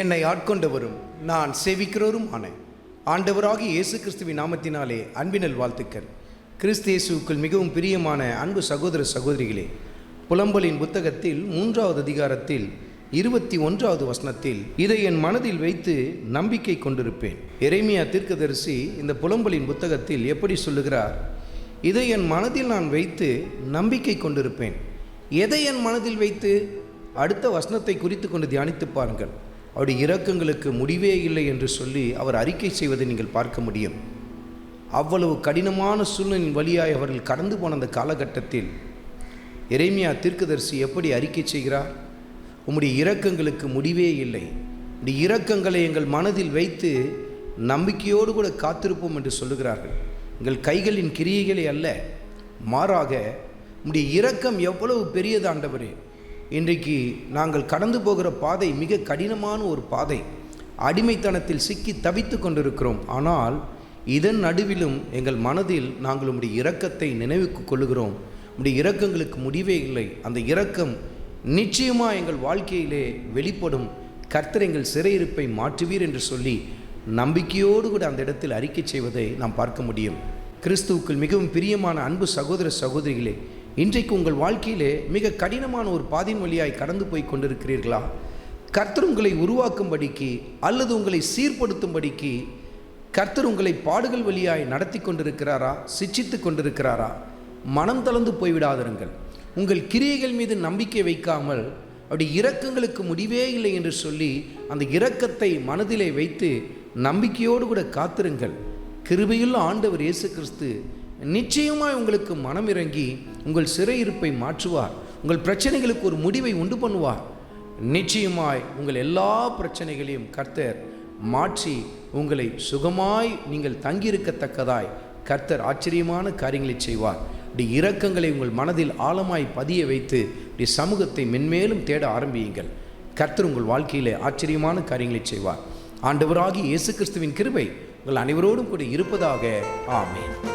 என்னை ஆட்கொண்டவரும் நான் சேவிக்கிறவரும் ஆன. ஆண்டவராகி இயேசு கிறிஸ்துவின் நாமத்தினாலே அன்பினல் வாழ்த்துக்கள். கிறிஸ்து இயேசுவுக்குள் மிகவும் பிரியமான அன்பு சகோதர சகோதரிகளே புலம்பலின் புத்தகத்தில் மூன்றாவது அதிகாரத்தில் இருபத்தி ஒன்றாவது வசனத்தில் இதை என் மனதில் வைத்து நம்பிக்கை கொண்டிருப்பேன். எரேமியா தீர்க்கதரிசி இந்த புலம்பலின் புத்தகத்தில் எப்படி சொல்லுகிறார்? இதை என் மனதில் நான் வைத்து நம்பிக்கை கொண்டிருப்பேன். எதை என் மனதில் வைத்து? அடுத்த வசனத்தை குறித்து கொண்டு தியானித்து பாருங்கள். அவருடைய இறக்கங்களுக்கு முடிவே இல்லை என்று சொல்லி அவர் அறிக்கை செய்வதை நீங்கள் பார்க்க முடியும். அவ்வளவு கடினமான சூழ்நிலையின் வழியாய் அவர்கள் கடந்து போன அந்த காலகட்டத்தில் இறைமையா தீர்க்கதரிசி எப்படி அறிக்கை செய்கிறார்? உம்முடைய இரக்கங்களுக்கு முடிவே இல்லை. உடைய இரக்கங்களை எங்கள் மனதில் வைத்து நம்பிக்கையோடு கூட காத்திருப்போம் என்று சொல்லுகிறார்கள். எங்கள் கைகளின் கிரியைகளே அல்ல மாறாக உம்முடைய இரக்கம் எவ்வளவு பெரியதாண்டவரே இன்றைக்கு நாங்கள் கடந்து போகிற பாதை மிக கடினமான ஒரு பாதை. அடிமைத்தனத்தில் சிக்கி தவித்து கொண்டிருக்கிறோம். ஆனால் இதன் நடுவிலும் எங்கள் மனதில் நாங்கள் உம்முடைய இரக்கத்தை நினைவுக்கு கொள்ளுகிறோம். உம்முடைய இரக்கங்களுக்கு முடிவே இல்லை. அந்த இரக்கம் நிச்சயமாக எங்கள் வாழ்க்கையிலே வெளிப்படும். கர்த்தர் எங்கள் சிறையிருப்பை மாற்றுவீர் என்று சொல்லி நம்பிக்கையோடு கூட அந்த இடத்தில் அறிக்கை செய்வதை நாம் பார்க்க முடியும். கிறிஸ்துவுக்குள் மிகவும் பிரியமான அன்பு சகோதர சகோதரிகளே இன்றைக்கு உங்கள் வாழ்க்கையிலே மிக கடினமான ஒரு பாதின் வழியாய் கடந்து போய் கொண்டிருக்கிறீர்களா? கர்த்தர் உங்களை உருவாக்கும்படிக்கு அல்லது உங்களை சீர்படுத்தும்படிக்கு கர்த்தர் உங்களை பாடுகள் வழியாய் நடத்தி கொண்டிருக்கிறாரா? சிச்சித்து கொண்டிருக்கிறாரா? மனம் தளர்ந்து போய்விடாதிருங்கள். உங்கள் கிரியைகள் மீது நம்பிக்கை வைக்காமல் அப்படி இரக்கங்களுக்கு முடிவே இல்லை என்று சொல்லி அந்த இரக்கத்தை மனதிலே வைத்து நம்பிக்கையோடு கூட காத்திருங்கள். கிருபையுள்ள ஆண்டவர் இயேசு கிறிஸ்து நிச்சயமாய் உங்களுக்கு மனம் இறங்கி உங்கள் சிறையிருப்பை மாற்றுவார். உங்கள் பிரச்சனைகளுக்கு ஒரு முடிவை உண்டு பண்ணுவார். நிச்சயமாய் உங்கள் எல்லா பிரச்சனைகளையும் கர்த்தர் மாற்றி உங்களை சுகமாய் நீங்கள் தங்கியிருக்கத்தக்கதாய் கர்த்தர் ஆச்சரியமான காரியங்களை செய்வார். இப்படி இரக்கங்களை உங்கள் மனதில் ஆழமாய் பதிய வைத்து இப்படி சமூகத்தை மென்மேலும் தேட ஆரம்பியுங்கள். கர்த்தர் உங்கள் வாழ்க்கையிலே ஆச்சரியமான காரியங்களை செய்வார். ஆண்டவராகி இயேசு கிறிஸ்துவின் கிருபை உங்கள் அனைவரோடும் கூட இருப்பதாக. ஆமேன்.